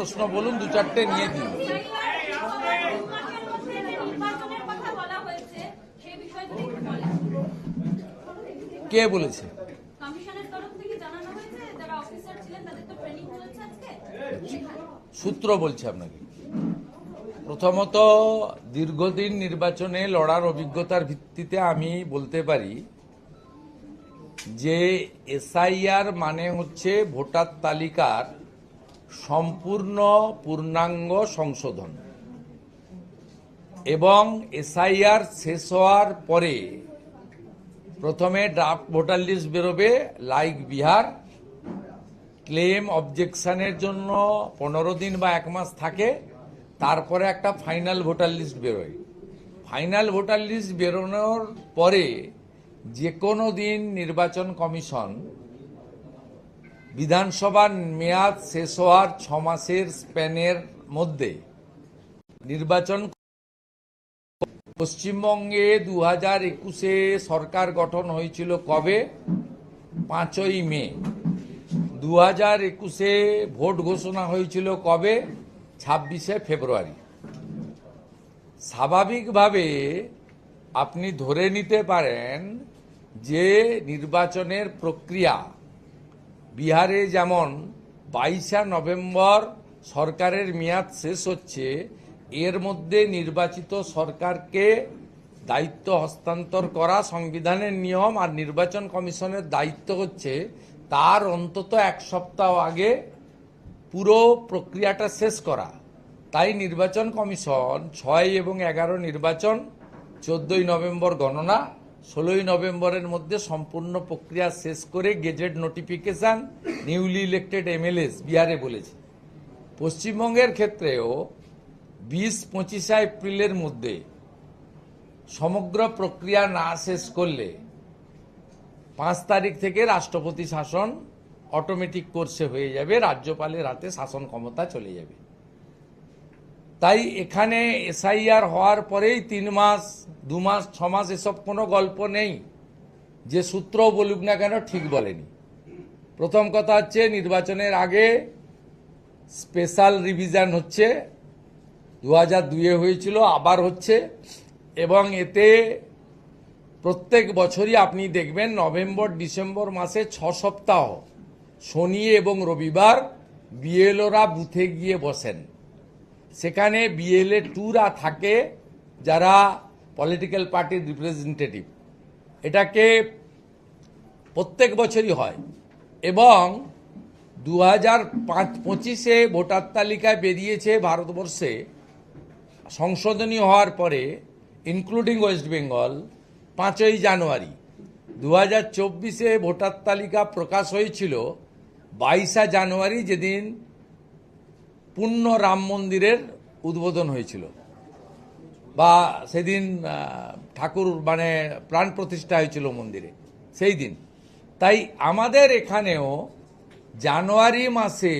প্রশ্ন বলুন দু চারটে নিয়ে দিন কে বলেছে সূত্র বলছে আপনাকে প্রথমত দীর্ঘদিন নির্বাচনে লড়ার অভিজ্ঞতার ভিত্তিতে আমি বলতে পারি যে এসআইআর মানে হচ্ছে ভোটার তালিকার সম্পূর্ণ পূর্ণাঙ্গ সংশোধন এবং এসআইআর শেষ হওয়ার পরে প্রথমে ড্রাফট ভোটার লিস্ট বেরোবে লাইক বিহার ক্লেম অবজেকশনের জন্য পনেরো দিন বা এক মাস থাকে তারপরে একটা ফাইনাল ভোটার লিস্ট বেরোয় ফাইনাল ভোটার লিস্ট বেরোনোর পরে যে কোনো দিন নির্বাচন কমিশন বিধানসভার মেয়াদ শেষ হওয়ার ছ মাসের স্প্যানের মধ্যে নির্বাচন পশ্চিমবঙ্গে দু হাজার একুশে সরকার গঠন হয়েছিল কবে পাঁচই মে দু হাজার একুশে ভোট ঘোষণা হয়েছিল কবে ছাব্বিশে ফেব্রুয়ারি স্বাভাবিকভাবে আপনি ধরে নিতে পারেন যে নির্বাচনের প্রক্রিয়া বিহারে যেমন বাইশা নভেম্বর সরকারের মেয়াদ শেষ হচ্ছে এর মধ্যে নির্বাচিত সরকারকে দায়িত্ব হস্তান্তর করা সংবিধানের নিয়ম আর নির্বাচন কমিশনের দায়িত্ব হচ্ছে তার অন্তত এক সপ্তাহ আগে পুরো প্রক্রিয়াটা শেষ করা তাই নির্বাচন কমিশন ছয় এবং এগারো নির্বাচন চোদ্দই নভেম্বর গণনা ষোলোই নভেম্বরের মধ্যে সম্পূর্ণ প্রক্রিয়া শেষ করে gazette notification newly elected MLAs বিহারে বলেছে পশ্চিমবঙ্গের ক্ষেত্রেও বিশ পঁচিশে এপ্রিলের মধ্যে সমগ্র প্রক্রিয়া না শেষ করলে পাঁচ তারিখ থেকে রাষ্ট্রপতি শাসন অটোমেটিক কোর্সে হয়ে যাবে রাজ্যপালের হাতে শাসন ক্ষমতা চলে যাবে তাই এখানে এসআইআর হওয়ার পরেই তিন মাস দু মাস ছ মাস এসব কোনো গল্প নেই যে সূত্র বলুক না কেন ঠিক বলেনি প্রথম কথা হচ্ছে নির্বাচনের আগে স্পেশাল রিভিশন হচ্ছে দু হাজার দুয়ে হয়েছিল আবার হচ্ছে এবং এতে প্রত্যেক বছরই আপনি দেখবেন নভেম্বর ডিসেম্বর মাসে ছ সপ্তাহ শনি এবং রবিবার বিএলওরা বুথে গিয়ে বসেন সেখানে বিএলএ টুরা থাকে যারা পলিটিক্যাল পার্টির রিপ্রেজেন্টেটিভ এটাকে প্রত্যেক বছরই হয় এবং দু হাজার পাঁচ পঁচিশে ভোটার তালিকায় বেরিয়েছে ভারতবর্ষে সংশোধনী হওয়ার পরে ইনক্লুডিং ওয়েস্ট বেঙ্গল পাঁচই জানুয়ারি দু হাজার চব্বিশে ভোটার তালিকা প্রকাশ হয়েছিল বাইশা জানুয়ারি যেদিন পূর্ণ রাম মন্দিরের উদ্বোধন হয়েছিল বা সেদিন ঠাকুর মানে প্রাণ প্রতিষ্ঠা হয়েছিল মন্দিরে সেই দিন তাই আমাদের এখানেও জানুয়ারি মাসে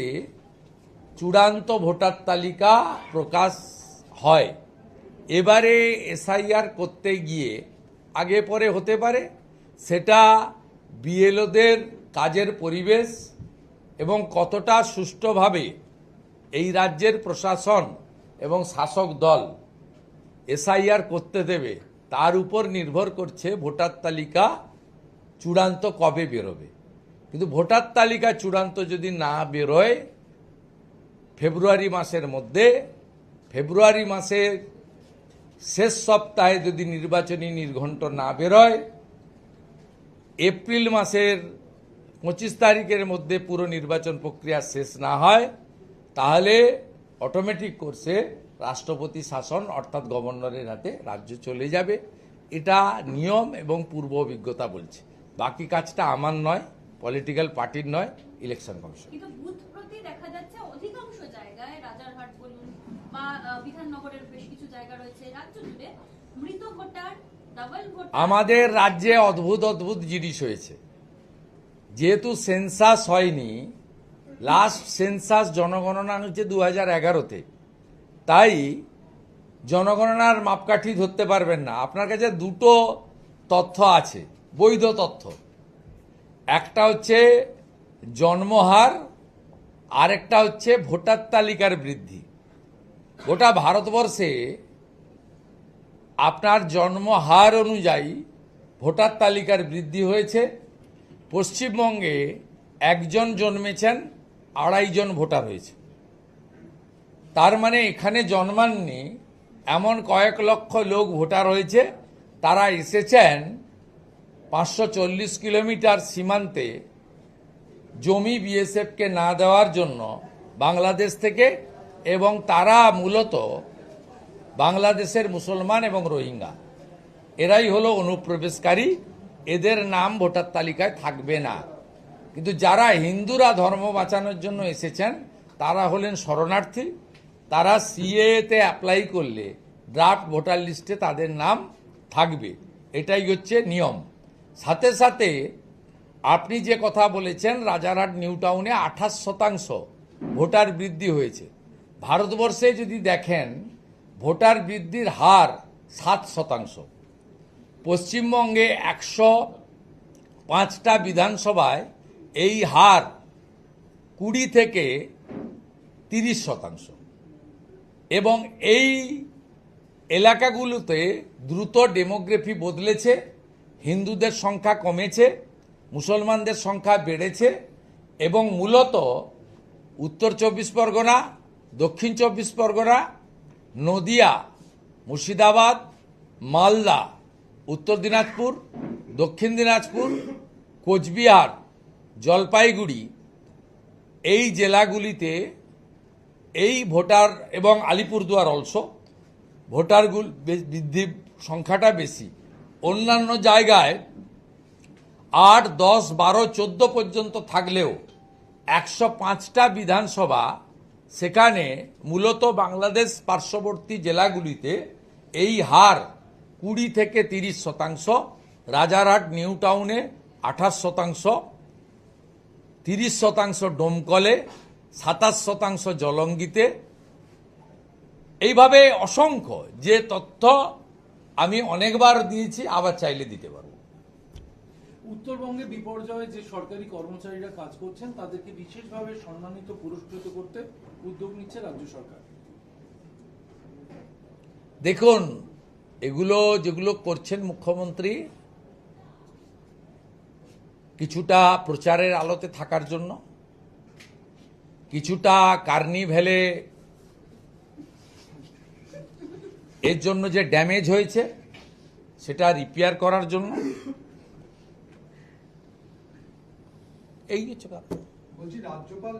চূড়ান্ত ভোটার তালিকা প্রকাশ হয় এবারে এসআইআর করতে গিয়ে আগে পরে হতে পারে সেটা বিএলওদের কাজের পরিবেশ এবং কতটা সুষ্ঠুভাবে এই রাজ্যের প্রশাসন এবং শাসক দল এসআইআর করতে দেবে তার উপর নির্ভর করছে ভোটার তালিকা চূড়ান্ত কবে বেরোবে কিন্তু ভোটার তালিকা চূড়ান্ত যদি না বেরোয় ফেব্রুয়ারি মাসের মধ্যে ফেব্রুয়ারি মাসের শেষ সপ্তাহে যদি নির্বাচনী নির্ঘণ্ট না বেরোয় এপ্রিল মাসের পঁচিশ তারিখের মধ্যে পুরো নির্বাচন প্রক্রিয়া শেষ না হয় তাহলে অটোমেটিক কোর্সে রাষ্ট্রপতি শাসন অর্থাৎ গভর্নরের হাতে রাজ্য চলে যাবে এটা নিয়ম এবং পূর্ব অভিজ্ঞতা বলছে বাকি কাজটা আমার নয় পলিটিক্যাল পার্টির নয় ইলেকশন কমিশন আমাদের রাজ্যে অদ্ভুত অদ্ভুত জিনিস হয়েছে যেহেতু সেন্সাস হয়নি লাস্ট সেন্সাস জনগণনা হচ্ছে দু হাজার এগারোতে তাই জনগণনার মাপকাঠি ধরতে পারবেন না আপনার কাছে দুটো তথ্য আছে বৈধ তথ্য একটা হচ্ছে জন্মহার আরেকটা হচ্ছে ভোটার তালিকার বৃদ্ধি গোটা ভারতবর্ষে আপনার জন্মহার অনুযায়ী ভোটার তালিকার বৃদ্ধি হয়েছে পশ্চিমবঙ্গে একজন জন্মেছেন আড়াই জন ভোটার হয়েছে তার মানে এখানে জন্মাননি এমন কয়েক লক্ষ লোক ভোটার হয়েছে তারা এসেছেন পাঁচশো কিলোমিটার সীমান্তে জমি বিএসএফকে না দেওয়ার জন্য বাংলাদেশ থেকে এবং তারা মূলত বাংলাদেশের মুসলমান এবং রোহিঙ্গা এরাই হলো অনুপ্রবেশকারী এদের নাম ভোটার তালিকায় থাকবে না কিন্তু যারা হিন্দুরা ধর্ম বাঁচানোর জন্য এসেছেন তারা হলেন শরণার্থী তারা সিএতে অ্যাপ্লাই করলে ড্রাফট ভোটার লিস্টে তাদের নাম থাকবে এটাই হচ্ছে নিয়ম সাথে সাথে আপনি যে কথা বলেছেন রাজারহাট নিউ টাউনে আঠাশ শতাংশ ভোটার বৃদ্ধি হয়েছে ভারতবর্ষে যদি দেখেন ভোটার বৃদ্ধির হার সাত শতাংশ পশ্চিমবঙ্গে একশো পাঁচটা বিধানসভায় এই হার কুড়ি থেকে তিরিশ শতাংশ এবং এই এলাকাগুলোতে দ্রুত ডেমোগ্রাফি বদলেছে হিন্দুদের সংখ্যা কমেছে মুসলমানদের সংখ্যা বেড়েছে এবং মূলত উত্তর চব্বিশ পরগনা দক্ষিণ চব্বিশ পরগনা নদিয়া মুর্শিদাবাদ মালদা উত্তর দিনাজপুর দক্ষিণ দিনাজপুর কোচবিহার জলপাইগুড়ি এই জেলাগুলিতে এই ভোটার এবং আলিপুরদুয়ার অলসো ভোটারগুল বৃদ্ধির সংখ্যাটা বেশি অন্যান্য জায়গায় আট দশ বারো চোদ্দো পর্যন্ত থাকলেও একশো পাঁচটা বিধানসভা সেখানে মূলত বাংলাদেশ পার্শ্ববর্তী জেলাগুলিতে এই হার কুড়ি থেকে তিরিশ শতাংশ রাজারহাট নিউ টাউনে আঠাশ শতাংশ তিরিশ শতাংশ ডোমকলে সাতাশ শতাংশ জলঙ্গিতে এইভাবে অসংখ্য যে তথ্য আমি অনেকবার দিয়েছি আবার চাইলে দিতে পারবো উত্তরবঙ্গে বিপর্যয়ে যে সরকারি কর্মচারীরা কাজ করছেন তাদেরকে বিশেষভাবে সম্মানিত পুরস্কৃত করতে উদ্যোগ নিচ্ছে রাজ্য সরকার দেখুন এগুলো যেগুলো করছেন মুখ্যমন্ত্রী কিছুটা প্রচারের আলোতে থাকার জন্য কিছুটা কার্নিভেলে এর জন্য যে ড্যামেজ হয়েছে সেটা রিপেয়ার করার জন্য এই হচ্ছে বলছি রাজ্যপাল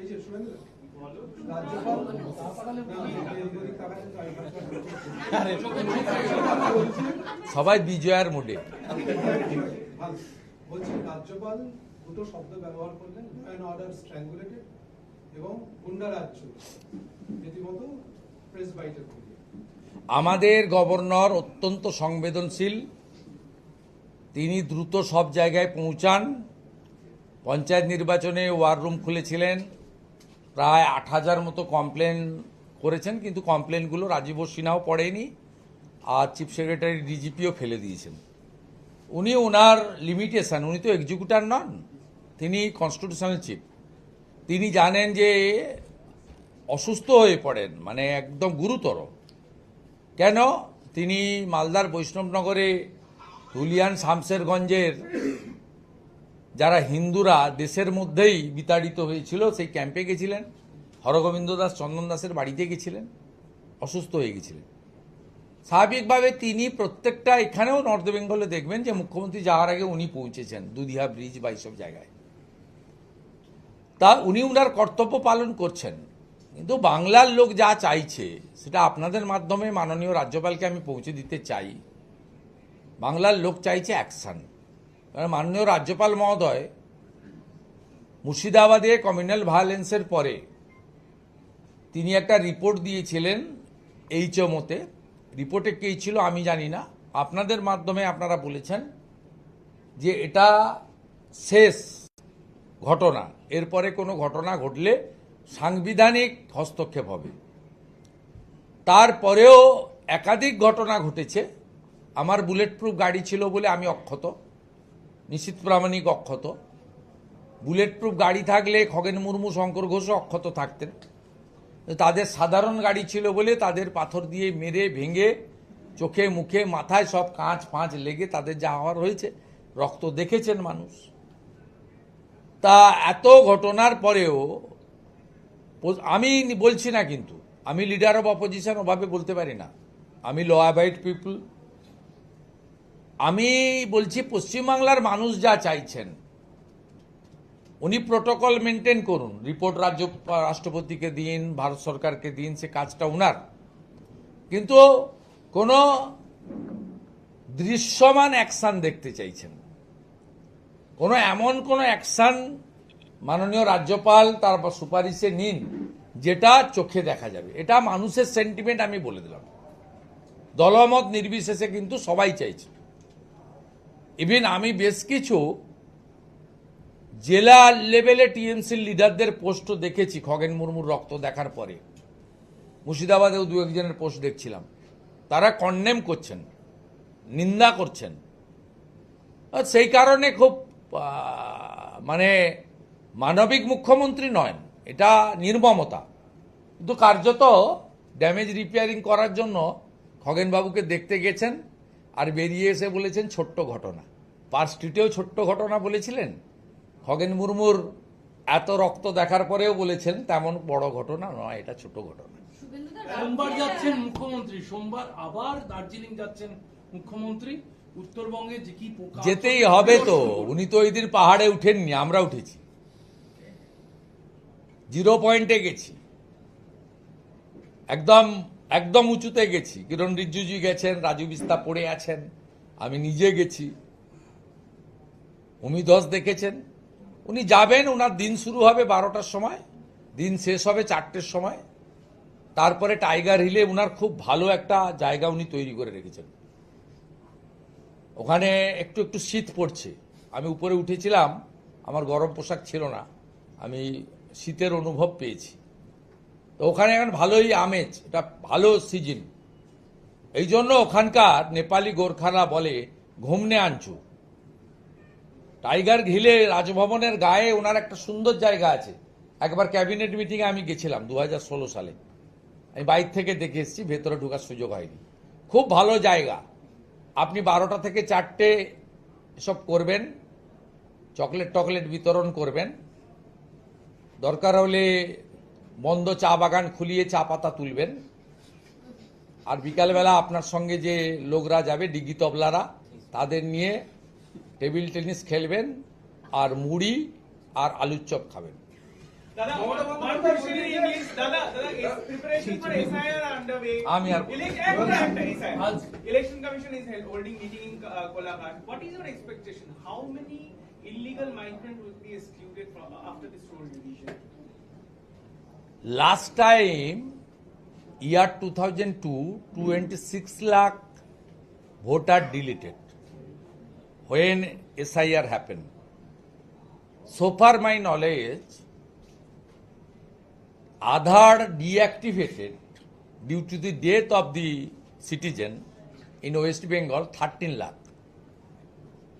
এই যে সবাই বিজয়ের মোডে বলছি রাজ্যপাল দুটো শব্দ ব্যবহার করলেন ল অ্যান্ড অর্ডার স্ট্র্যাঙ্গুলেটেড এবং গুন্ডা রাজ্য রীতিমতো প্রেস বাইটের আমাদের গভর্নর অত্যন্ত সংবেদনশীল তিনি দ্রুত সব জায়গায় পৌঁছান পঞ্চায়েত নির্বাচনে ওয়ার রুম খুলেছিলেন প্রায় আট হাজার মতো কমপ্লেন করেছেন কিন্তু কমপ্লেনগুলো রাজীব সিনহাও পড়েনি আর চিফ সেক্রেটারি ডিজিপিও ফেলে দিয়েছেন উনি ওনার লিমিটেশান উনি তো এক্সিকিউটার নন তিনি কনস্টিটিউশনাল চিফ তিনি জানেন যে অসুস্থ হয়ে পড়েন মানে একদম গুরুতর কেন তিনি মালদার বৈষ্ণবনগরে ধুলিয়ান শামসেরগঞ্জের যারা হিন্দুরা দেশের মধ্যেই বিতাড়িত হয়েছিল সেই ক্যাম্পে গেছিলেন হরগোবিন্দ দাস চন্দন দাসের বাড়িতে গেছিলেন অসুস্থ হয়ে গেছিলেন স্বাভাবিকভাবে তিনি প্রত্যেকটা এখানেও নর্থ বেঙ্গলে দেখবেন যে মুখ্যমন্ত্রী যাওয়ার আগে উনি পৌঁছেছেন দুধিয়া ব্রিজ বা এইসব জায়গায় তা উনি উনার কর্তব্য পালন করছেন কিন্তু বাংলার লোক যা চাইছে সেটা আপনাদের মাধ্যমে মাননীয় রাজ্যপালকে আমি পৌঁছে দিতে চাই বাংলার লোক চাইছে অ্যাকশান কারণ মাননীয় রাজ্যপাল মহোদয় মুর্শিদাবাদে কমিউনাল ভায়োলেন্সের পরে তিনি একটা রিপোর্ট দিয়েছিলেন এইচএমওতে রিপোর্টে কী ছিল আমি জানি না আপনাদের মাধ্যমে আপনারা বলেছেন যে এটা শেষ ঘটনা এরপরে কোনো ঘটনা ঘটলে সাংবিধানিক হস্তক্ষেপ হবে তারপরেও একাধিক ঘটনা ঘটেছে আমার বুলেট প্রুফ গাড়ি ছিল বলে আমি অক্ষত নিশ্চিত প্রামাণিক অক্ষত বুলেট প্রুফ গাড়ি থাকলে খগেন মুর্মু শঙ্কর ঘোষও অক্ষত থাকতেন তাদের সাধারণ গাড়ি ছিল বলে তাদের পাথর দিয়ে মেরে ভেঙে চোখে মুখে মাথায় সব কাঁচ ফাঁচ লেগে তাদের যা হওয়ার হয়েছে রক্ত দেখেছেন মানুষ তা এত ঘটনার পরেও আমি বলছি না কিন্তু আমি লিডার অব অপোজিশন ওভাবে বলতে পারি না আমি ল অ্যাবাইড পিপুল আমি বলছি পশ্চিমবাংলার মানুষ যা চাইছেন উনি প্রোটোকল মেনটেন করুন রিপোর্ট রাজ্য রাষ্ট্রপতিকে দিন ভারত সরকারকে দিন সে কাজটা উনার কিন্তু কোনো দৃশ্যমান অ্যাকশান দেখতে চাইছেন কোনো এমন কোনো অ্যাকশান মাননীয় রাজ্যপাল তার সুপারিশে নিন যেটা চোখে দেখা যাবে এটা মানুষের সেন্টিমেন্ট আমি বলে দিলাম দলমত নির্বিশেষে কিন্তু সবাই চাইছে ইভেন আমি বেশ কিছু জেলা লেভেলে টিএমসির লিডারদের পোস্টও দেখেছি খগেন মুর্মুর রক্ত দেখার পরে মুর্শিদাবাদেও দু একজনের পোস্ট দেখছিলাম তারা কন্ডেম করছেন নিন্দা করছেন সেই কারণে খুব মানে মানবিক মুখ্যমন্ত্রী নয় এটা নির্মমতা কিন্তু কার্যত ড্যামেজ রিপেয়ারিং করার জন্য খগেনবাবুকে দেখতে গেছেন আর বেরিয়ে এসে বলেছেন ছোট্ট ঘটনা পার স্ট্রিটেও ছোট্ট ঘটনা বলেছিলেন খগেন মুরমুর এত রক্ত দেখার পরেও বলেছেন তেমন বড় ঘটনা নয় এটা ছোট ঘটনা সোমবার যাচ্ছেন মুখ্যমন্ত্রী সোমবার আবার দার্জিলিং যাচ্ছেন মুখ্যমন্ত্রী উত্তরবঙ্গে যে কি যেতেই হবে তো উনি তো ওই দিন পাহাড়ে উঠেননি আমরা উঠেছি জিরো পয়েন্টে গেছি একদম একদম উঁচুতে গেছি কিরণ রিজ্জুজি গেছেন রাজু বিস্তা পড়ে আছেন আমি নিজে গেছি উমি দেখেছেন উনি যাবেন ওনার দিন শুরু হবে বারোটার সময় দিন শেষ হবে চারটের সময় তারপরে টাইগার হিলে ওনার খুব ভালো একটা জায়গা উনি তৈরি করে রেখেছেন ওখানে একটু একটু শীত পড়ছে আমি উপরে উঠেছিলাম আমার গরম পোশাক ছিল না আমি শীতের অনুভব পেয়েছি তো ওখানে এখন ভালোই আমেজ এটা ভালো সিজন এই জন্য ওখানকার নেপালি গোর্খারা বলে ঘুমনে আনচু টাইগার ঘিলে রাজভবনের গায়ে ওনার একটা সুন্দর জায়গা আছে একবার ক্যাবিনেট মিটিংয়ে আমি গেছিলাম দু সালে আমি বাইর থেকে দেখে এসেছি ভেতরে ঢোকার সুযোগ হয়নি খুব ভালো জায়গা আপনি বারোটা থেকে চারটে এসব করবেন চকলেট টকলেট বিতরণ করবেন দরকার হলে বন্ধ চা বাগান খুলিয়ে চা পাতা তুলবেন আর বিকালবেলা আপনার সঙ্গে যে লোকরা যাবে ডিগি তবলারা তাদের নিয়ে টেবিল টেনিস খেলবেন আর মুড়ি আর আলুর চপ খাবেন আমি আর last time year 2002 26 lakh voter deleted when SIR happened. So far my knowledge, Aadhaar deactivated due to the death of the citizen in West Bengal 13 lakh.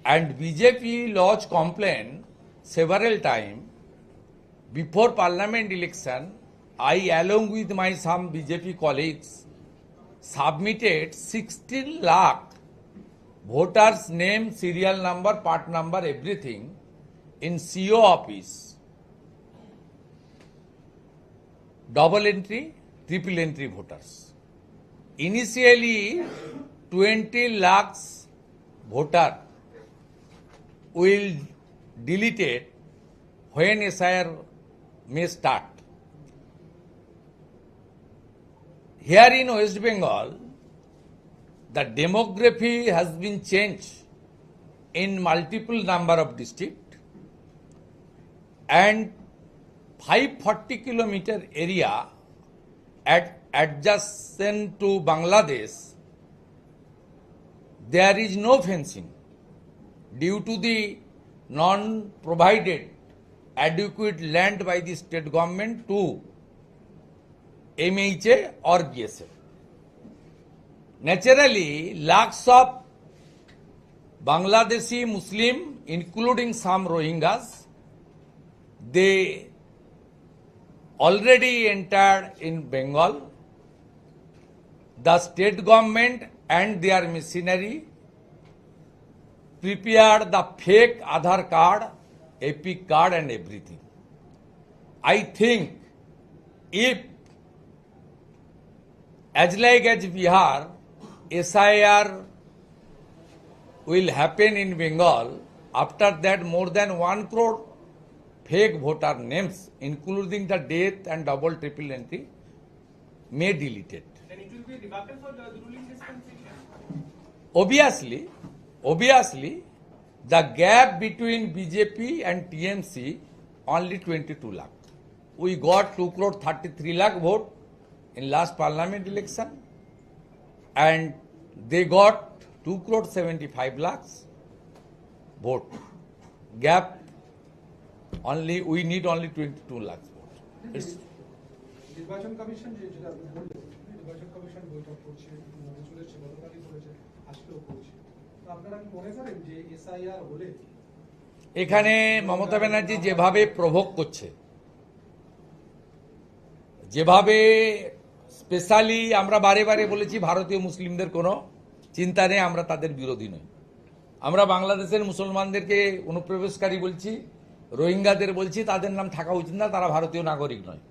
And BJP lodged complaint several times before parliament election I, along with my some BJP colleagues, submitted 16 lakh voters' name, serial number, part number, everything in CO office. Double entry, triple entry voters. Initially, 20 lakhs voter will deleted when SIR may start. Here in West Bengal, the demography has been changed in multiple number of district and 540 kilometer area at adjacent to Bangladesh, there is no fencing due to the non-provided adequate land by the state government to MHA or BSF. Naturally, lakhs of Bangladeshi Muslim, including some Rohingyas, they already entered in Bengal. The state government and their missionary prepared the fake Aadhaar card, Epic card and everything. I think if as like as Bihar, SIR will happen in Bengal. After that, more than 1 crore fake voter names, including the death and double, triple entry, may deleted. Then it will be debacle for the ruling dispensation? Obviously, obviously, the gap between BJP and TMC only 22 lakh. We got 2 crore 33 lakh vote. in last parliament election and they got 2 crore 75 lakhs vote. Gap only, we need only 22 lakhs vote. It's নির্বাচন commission যে যেটা আপনি বললেন নির্বাচন commission বৈঠক করছে চলেছে গতকালই করেছে আজকেও করছে তো আপনারা কি মনে করেন যে এসআইআর হলে এখানে মমতা ব্যানার্জি যেভাবে প্রভোগ করছে যেভাবে স্পেশালি আমরা বারে বারে বলেছি ভারতীয় মুসলিমদের কোনো চিন্তা নেই আমরা তাদের বিরোধী নই আমরা বাংলাদেশের মুসলমানদেরকে অনুপ্রবেশকারী বলছি রোহিঙ্গাদের বলছি তাদের নাম থাকা উচিত না তারা ভারতীয় নাগরিক নয়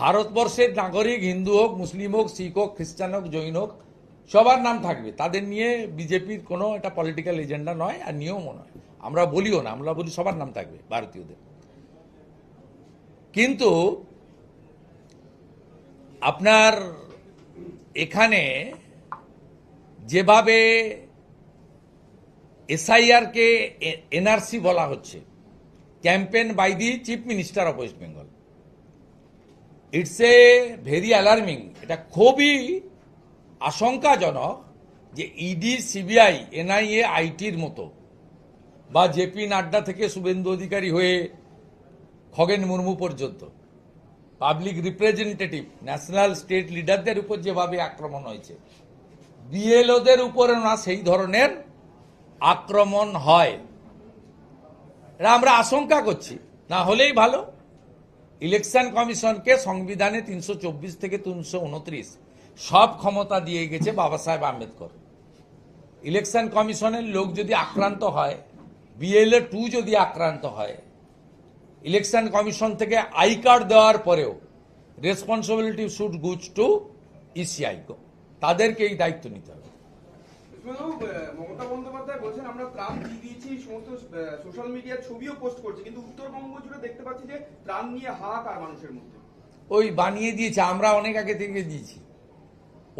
ভারতবর্ষের নাগরিক হিন্দু হোক মুসলিম হোক শিখ হোক খ্রিস্টান হোক জৈন হোক সবার নাম থাকবে তাদের নিয়ে বিজেপির কোনো এটা পলিটিক্যাল এজেন্ডা নয় আর নিয়মও নয় আমরা বলিও না আমরা বলি সবার নাম থাকবে ভারতীয়দের কিন্তু আপনার এখানে যেভাবে এসআইআরকে এনআরসি বলা হচ্ছে campaign by the chief minister of West Bengal it's a very alarming এটা খুবই আশঙ্কাজনক যে ইডি সিবিআই এনআইএ আইটির মতো বা জেপি নাড্ডা থেকে শুভেন্দু অধিকারী হয়ে খগেন মুর্মু পর্যন্ত পাবলিক রিপ্রেজেন্টেটিভ ন্যাশনাল স্টেট লিডারদের উপর যেভাবে আক্রমণ হয়েছে বিএলওদের উপরে না সেই ধরনের আক্রমণ হয় এটা আমরা আশঙ্কা করছি না হলেই ভালো ইলেকশন কমিশনকে সংবিধানে তিনশো থেকে তিনশো সব ক্ষমতা দিয়ে গেছে বাবা সাহেব আম্বেদকর ইলেকশন কমিশনের লোক যদি আক্রান্ত হয় বিএলএ টু যদি আক্রান্ত হয় ইলেকশন কমিশন থেকে আই কার্ড দেওয়ার পরেও responsibility should goes to ECI তাদেরকে এই দায়িত্ব নিতে হবে সোশ্যাল মিডিয়ার ওই বানিয়ে দিয়েছে আমরা অনেক আগে থেকে দিয়েছি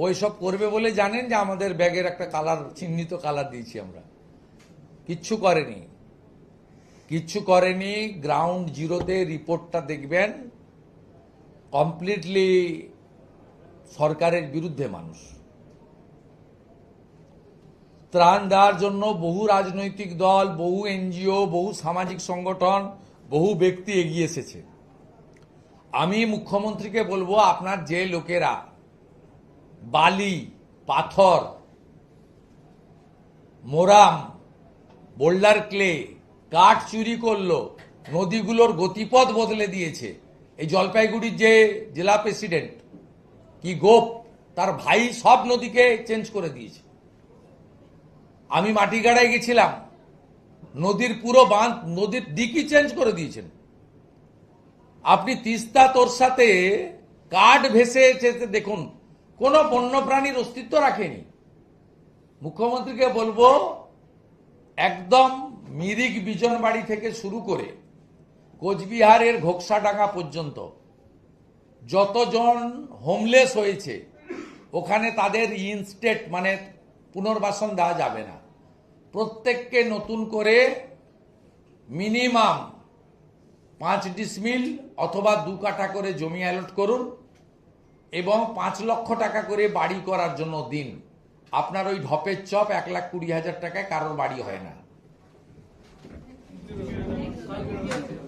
ওই সব করবে বলে জানেন যে আমাদের ব্যাগের একটা কালার চিহ্নিত কালার দিয়েছি আমরা কিচ্ছু করেনি কিচ্ছু করেনি গ্রাউন্ড জিরোতে রিপোর্টটা দেখবেন কমপ্লিটলি সরকারের বিরুদ্ধে মানুষ ত্রাণ দেওয়ার জন্য বহু রাজনৈতিক দল বহু এনজিও বহু সামাজিক সংগঠন বহু ব্যক্তি এগিয়ে এসেছে আমি মুখ্যমন্ত্রীকে বলবো আপনার যে লোকেরা বালি পাথর মোরাম বোল্ডার ক্লে কাঠ চুরি করলো নদীগুলোর গতিপথ বদলে দিয়েছে এই জলপাইগুড়ির যে জেলা প্রেসিডেন্ট কি গোপ তার ভাই সব নদীকে চেঞ্জ করে দিয়েছে আমি মাটিগাড়ায় গেছিলাম নদীর পুরো বাঁধ নদীর দিকই চেঞ্জ করে দিয়েছেন আপনি তিস্তা তোর সাথে কাঠ ভেসে যেতে দেখুন কোনো বন্য প্রাণীর অস্তিত্ব রাখেনি মুখ্যমন্ত্রীকে বলবো একদম মিরিক বিজনবাড়ি থেকে শুরু করে কোচবিহারের ঘোকসাডাঙ্গা পর্যন্ত যতজন হোমলেস হয়েছে ওখানে তাদের ইনস্টেট মানে পুনর্বাসন দেওয়া যাবে না প্রত্যেককে নতুন করে মিনিমাম পাঁচ ডিসমিল অথবা দু কাঠা করে জমি অ্যালট করুন এবং পাঁচ লক্ষ টাকা করে বাড়ি করার জন্য দিন আপনার ওই ঢপের চপ এক লাখ কুড়ি হাজার টাকায় কারোর বাড়ি হয় না saygı duyuyorum.